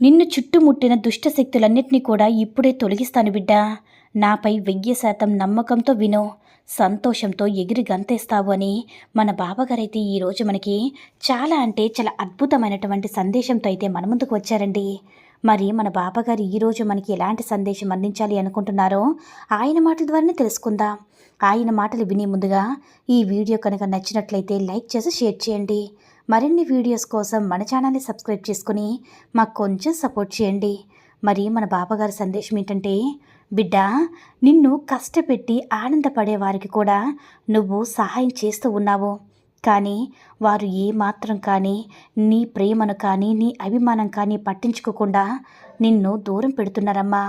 నిన్ను చుట్టుముట్టిన దుష్టశక్తులన్నింటినీ కూడా ఇప్పుడే తొలగిస్తాను బిడ్డా. నాపై వెయ్యి శాతం నమ్మకంతో విను. సంతోషంతో ఎగిరి గంతేస్తావు అని మన బాబాగారైతే ఈరోజు మనకి చాలా అంటే చాలా అద్భుతమైనటువంటి సందేశంతో అయితే మన ముందుకు వచ్చారండి. మరి మన బాబాగారు ఈరోజు మనకి ఎలాంటి సందేశం అందించాలి అనుకుంటున్నారో ఆయన మాటల ద్వారానే తెలుసుకుందాం. ఆయన మాటలు వినే ముందుగా ఈ వీడియో కనుక నచ్చినట్లయితే లైక్ చేసి షేర్ చేయండి. మరిన్ని వీడియోస్ కోసం మన ఛానల్ని సబ్స్క్రైబ్ చేసుకుని మాకు కొంచెం సపోర్ట్ చేయండి. మరి మన బాబాగారి సందేశం ఏంటంటే బిడ్డ నిన్ను కష్టపెట్టి ఆనందపడే వారికి కూడా నువ్వు సహాయం చేస్తూ ఉన్నావు. కానీ వారు ఏ మాత్రం కానీ నీ ప్రేమను కానీ నీ అభిమానం కానీ పట్టించుకోకుండా నిన్ను దూరం పెడుతున్నారమ్మా.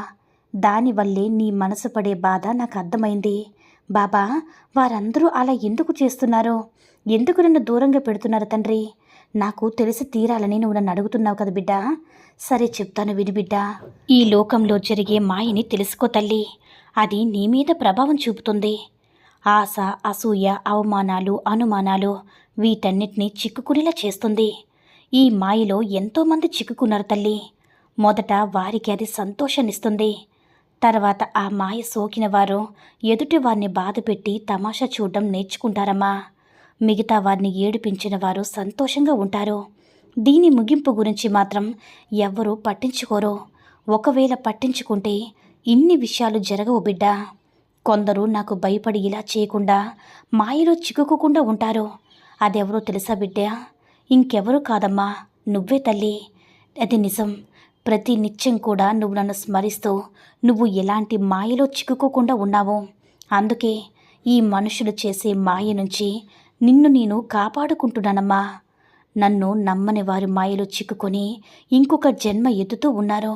దానివల్లే నీ మనసు పడే బాధ నాకు అర్థమైంది. బాబా వారందరూ అలా ఎందుకు చేస్తున్నారో? ఎందుకు నన్ను దూరంగా పెడుతున్నారు తండ్రి? నాకు తెలిసి తీరాలని నువ్వు నన్ను అడుగుతున్నావు కదా బిడ్డ. సరే చెప్తాను విని బిడ్డ. ఈ లోకంలో జరిగే మాయని తెలుసుకో తల్లి. అది నీ మీద ప్రభావం చూపుతుంది. ఆశ అసూయ అవమానాలు అనుమానాలు వీటన్నిటినీ చిక్కుకునేలా చేస్తుంది. ఈ మాయలో ఎంతోమంది చిక్కుకున్నారు తల్లి. మొదట వారికి అది సంతోషాన్నిస్తుంది. తర్వాత ఆ మాయ సోకిన వారు ఎదుటి వారిని బాధపెట్టి తమాషా చూడడం నేర్చుకుంటారమ్మా. మిగతా వారిని ఏడిపించిన వారు సంతోషంగా ఉంటారు. దీని ముగింపు గురించి మాత్రం ఎవ్వరూ పట్టించుకోరు. ఒకవేళ పట్టించుకుంటే ఇన్ని విషయాలు జరగవు బిడ్డ. కొందరు నాకు భయపడి ఇలా చేయకుండా మాయలో చిక్కుకోకుండా ఉంటారు. అదెవరో తెలుసా బిడ్డ? ఇంకెవరూ కాదమ్మా. నువ్వే తల్లి. అది నిజం. ప్రతి నిత్యం కూడా నువ్వు నన్ను స్మరిస్తూ నువ్వు ఎలాంటి మాయలో చిక్కుకోకుండా ఉన్నావు. అందుకే ఈ మనుషులు చేసే మాయ నుంచి నిన్ను నేను కాపాడుకుంటున్నానమ్మా. నన్ను నమ్మని వారి మాయలో చిక్కుకొని ఇంకొక జన్మ ఎత్తుతూ ఉన్నారు.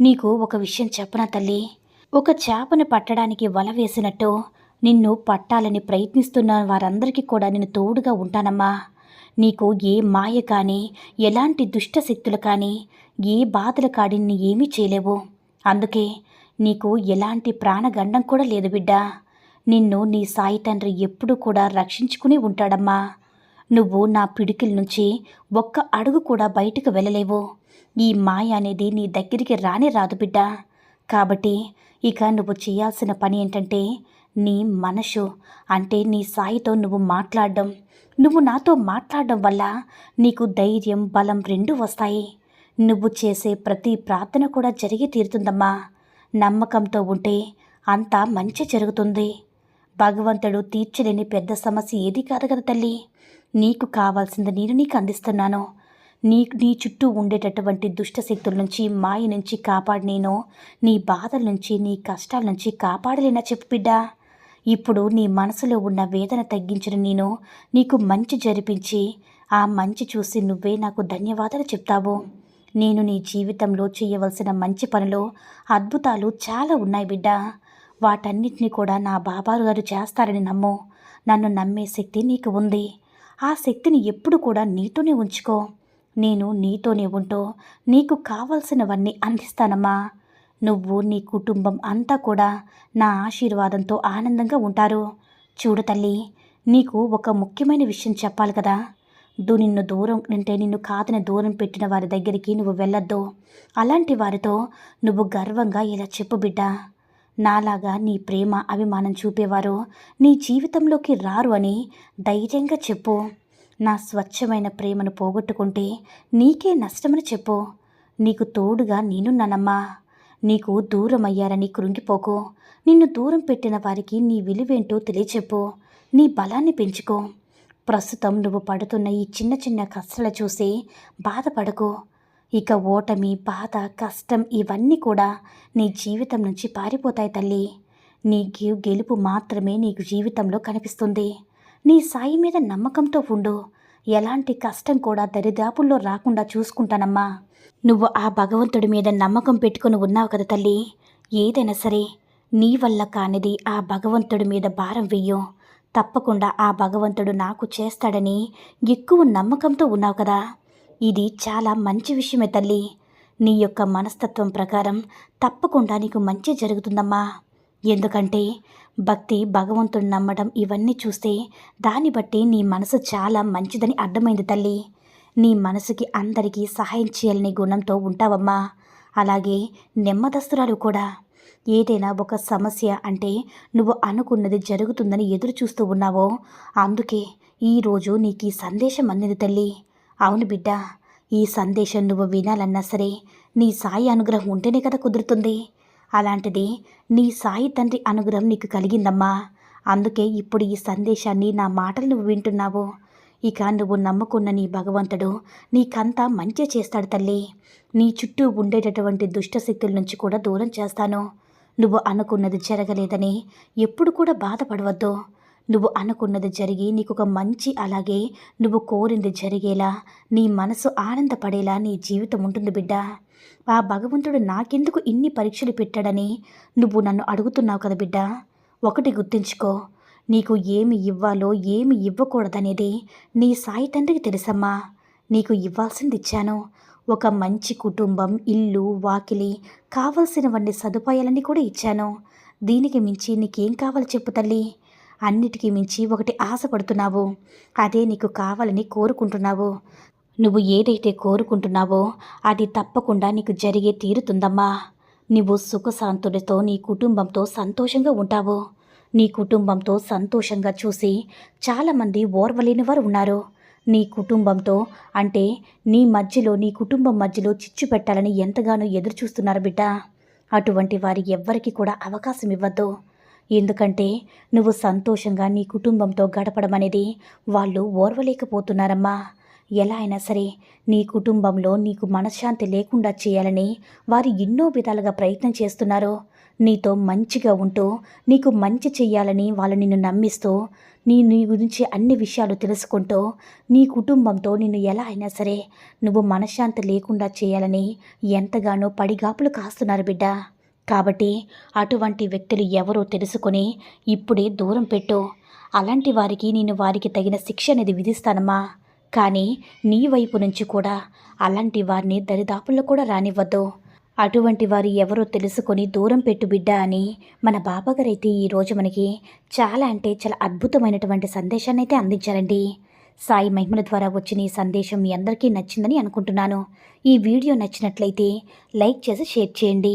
నీకు ఒక విషయం చెప్పనా తల్లి? ఒక చేపను పట్టడానికి వల వేసినట్టు నిన్ను పట్టాలని ప్రయత్నిస్తున్న వారందరికీ కూడా నేను తోడుగా ఉంటానమ్మా. నీకు ఏ మాయ కానీ ఎలాంటి దుష్ట శక్తులు కానీ ఏ బాధలు కాడిని ఏమీ చేయలేవు. అందుకే నీకు ఎలాంటి ప్రాణగండం కూడా లేదు బిడ్డ. నిన్ను నీ సాయి తండ్రి ఎప్పుడూ కూడా రక్షించుకుని ఉంటాడమ్మా. నువ్వు నా పిడికిల నుంచి ఒక్క అడుగు కూడా బయటకు వెళ్ళలేవు. ఈ మాయ అనేది నీ దగ్గరికి రానే రాదు బిడ్డ. కాబట్టి ఇక నువ్వు చేయాల్సిన పని ఏంటంటే నీ మనసు అంటే నీ సాయితో నువ్వు మాట్లాడడం. నువ్వు నాతో మాట్లాడడం వల్ల నీకు ధైర్యం బలం రెండూ వస్తాయి. నువ్వు చేసే ప్రతి ప్రార్థన కూడా జరిగి తీరుతుందమ్మా. నమ్మకంతో ఉంటే అంతా మంచి జరుగుతుంది. భగవంతుడు తీర్చలేని పెద్ద సమస్య ఏది కాదు కదా తల్లి. నీకు కావాల్సింది నేను నీకు అందిస్తున్నాను. నీ నీ చుట్టూ ఉండేటటువంటి దుష్ట శక్తుల నుంచి మాయ నుంచి కాపాడి నేను నీ బాధల నుంచి నీ కష్టాల నుంచి కాపాడలేనా చెప్పు బిడ్డా. ఇప్పుడు నీ మనసులో ఉన్న వేదన తగ్గించిన నేను నీకు మంచి జరిపించి ఆ మంచి చూసి నువ్వే నాకు ధన్యవాదాలు చెప్తావు. నేను నీ జీవితంలో చేయవలసిన మంచి పనులు అద్భుతాలు చాలా ఉన్నాయి బిడ్డ. వాటన్నిటిని కూడా నా బాబారు గారు చేస్తారని నమ్ము. నన్ను నమ్మే శక్తి నీకు ఉంది. ఆ శక్తిని ఎప్పుడు కూడా నీతోనే ఉంచుకో. నేను నీతోనే ఉంటూ నీకు కావలసినవన్నీ అందిస్తానమ్మా. నువ్వు నీ కుటుంబం అంతా కూడా నా ఆశీర్వాదంతో ఆనందంగా ఉంటారు. చూడు తల్లి నీకు ఒక ముఖ్యమైన విషయం చెప్పాలి కదా. దు నిన్ను దూరం అంటే నిన్ను కాదని దూరం పెట్టిన వారి దగ్గరికి నువ్వు వెళ్ళొద్దు. అలాంటి వారితో నువ్వు గర్వంగా ఇలా చెప్పు బిడ్డా. నాలాగా నీ ప్రేమ అభిమానం చూపేవారు నీ జీవితంలోకి రారు అని ధైర్యంగా చెప్పు. నా స్వచ్ఛమైన ప్రేమను పోగొట్టుకుంటే నీకే నష్టమని చెప్పు. నీకు తోడుగా నేనున్నానమ్మా. నీకు దూరం అయ్యారని కృంగిపోకు. నిన్ను దూరం పెట్టిన వారికి నీ విలువేంటో తెలియచెప్పు. నీ బలాన్ని పెంచుకో. ప్రస్తుతం నువ్వు పడుతున్న ఈ చిన్న చిన్న కష్టాలు చూసి బాధపడకు. ఇక ఓటమి బాధ కష్టం ఇవన్నీ కూడా నీ జీవితం నుంచి పారిపోతాయి తల్లి. నీకు గెలుపు మాత్రమే నీకు జీవితంలో కనిపిస్తుంది. నీ సాయి మీద నమ్మకంతో ఉండు. ఎలాంటి కష్టం కూడా దరిదాపుల్లో రాకుండా చూసుకుంటానమ్మా. నువ్వు ఆ భగవంతుడి మీద నమ్మకం పెట్టుకుని ఉన్నావు కదా తల్లి. ఏదైనా సరే నీ వల్ల కానిది ఆ భగవంతుడి మీద భారం వెయ్యు. తప్పకుండా ఆ భగవంతుడు నాకు చేస్తాడని ఎక్కువ నమ్మకంతో ఉన్నావు కదా. ఇది చాలా మంచి విషయమే తల్లి. నీ యొక్క మనస్తత్వం ప్రకారం తప్పకుండా నీకు మంచి జరుగుతుందమ్మా. ఎందుకంటే భక్తి భగవంతుడు నమ్మడం ఇవన్నీ చూస్తే దాన్ని బట్టి నీ మనసు చాలా మంచిదని అర్థమైంది తల్లి. నీ మనసుకి అందరికీ సహాయం చేయాలని గుణంతో ఉంటావమ్మా. అలాగే నెమ్మదస్తురాలు కూడా. ఏదైనా ఒక సమస్య అంటే నువ్వు అనుకున్నది జరుగుతుందని ఎదురు చూస్తూ ఉన్నావో అందుకే ఈరోజు నీకు ఈ సందేశం అందింది తల్లి. అవును బిడ్డ ఈ సందేశం నువ్వు వినాలన్నా సరే నీ సాయి అనుగ్రహం ఉంటేనే కదా కుదురుతుంది. అలాంటిది నీ సాయి తండ్రి అనుగ్రహం నీకు కలిగిందమ్మా. అందుకే ఇప్పుడు ఈ సందేశాన్ని నా మాటలు నువ్వు వింటున్నావు. ఇక నువ్వు నమ్ముకున్న నీ భగవంతుడు నీకంతా మంచి చేస్తాడు తల్లి. నీ చుట్టూ ఉండేటటువంటి దుష్ట శక్తుల నుంచి కూడా దూరం చేస్తాను. నువ్వు అనుకున్నది జరగలేదని ఎప్పుడు కూడా బాధపడవద్దు. నువ్వు అనుకున్నది జరిగి నీకు ఒక మంచి అలాగే నువ్వు కోరింది జరిగేలా నీ మనసు ఆనందపడేలా నీ జీవితం ఉంటుంది బిడ్డ. ఆ భగవంతుడు నాకెందుకు ఇన్ని పరీక్షలు పెట్టాడని నువ్వు నన్ను అడుగుతున్నావు కదా బిడ్డ. ఒకటి గుర్తుంచుకో నీకు ఏమి ఇవ్వాలో ఏమి ఇవ్వకూడదనేది నీ సాయి తండ్రికి తెలుసమ్మా. నీకు ఇవ్వాల్సింది ఇచ్చాను. ఒక మంచి కుటుంబం ఇల్లు వాకిలి కావలసినవన్నీ సదుపాయాలన్నీ కూడా ఇచ్చాను. దీనికి మించి నీకేం కావాలి చెప్పు తల్లి. అన్నిటికీ మించి ఒకటి ఆశపడుతున్నావు అదే నీకు కావాలని కోరుకుంటున్నావు. నువ్వు ఏదైతే కోరుకుంటున్నావో అది తప్పకుండా నీకు జరిగే తీరుతుందమ్మా. నువ్వు సుఖశాంతులతో నీ కుటుంబంతో సంతోషంగా ఉంటావు. నీ కుటుంబంతో సంతోషంగా చూసి చాలామంది ఓర్వలేని వారు ఉన్నారు. నీ కుటుంబంతో అంటే నీ మధ్యలో నీ కుటుంబం మధ్యలో చిచ్చు పెట్టాలని ఎంతగానో ఎదురుచూస్తున్నారు బిడ్డ. అటువంటి వారి ఎవ్వరికీ కూడా అవకాశం ఇవ్వద్దు. ఎందుకంటే నువ్వు సంతోషంగా నీ కుటుంబంతో గడపడం అనేది వాళ్ళు ఓర్వలేకపోతున్నారమ్మా. ఎలా అయినా సరే నీ కుటుంబంలో నీకు మనశ్శాంతి లేకుండా చేయాలని వారు ఎన్నో విధాలుగా ప్రయత్నం చేస్తున్నారు నీతో మంచిగా ఉంటూ నీకు మంచి చెయ్యాలని వాళ్ళు నిన్ను నమ్మిస్తూ నీ నీ గురించి అన్ని విషయాలు తెలుసుకుంటూ నీ కుటుంబంతో నిన్ను ఎలా అయినా సరే నువ్వు మనశ్శాంతి లేకుండా చేయాలని ఎంతగానో పడిగాపులు కాస్తున్నారు బిడ్డ. కాబట్టి అటువంటి వ్యక్తులు ఎవరో తెలుసుకొని ఇప్పుడే దూరం పెట్టు. అలాంటి వారికి నేను వారికి తగిన శిక్ష అనేది విధిస్తానమ్మా. కానీ నీ వైపు నుంచి కూడా అలాంటి వారిని దరిదాపుల్లో కూడా రానివ్వద్దు. అటువంటి వారు ఎవరో తెలుసుకొని దూరం పెట్టు బిడ్డ అని మన బాబాగారైతే ఈరోజు మనకి చాలా అంటే చాలా అద్భుతమైనటువంటి సందేశాన్ని అయితే అందించారండి. సాయి మహిమల ద్వారా వచ్చిన ఈ సందేశం మీ అందరికీ నచ్చిందని అనుకుంటున్నాను. ఈ వీడియో నచ్చినట్లయితే లైక్ చేసి షేర్ చేయండి.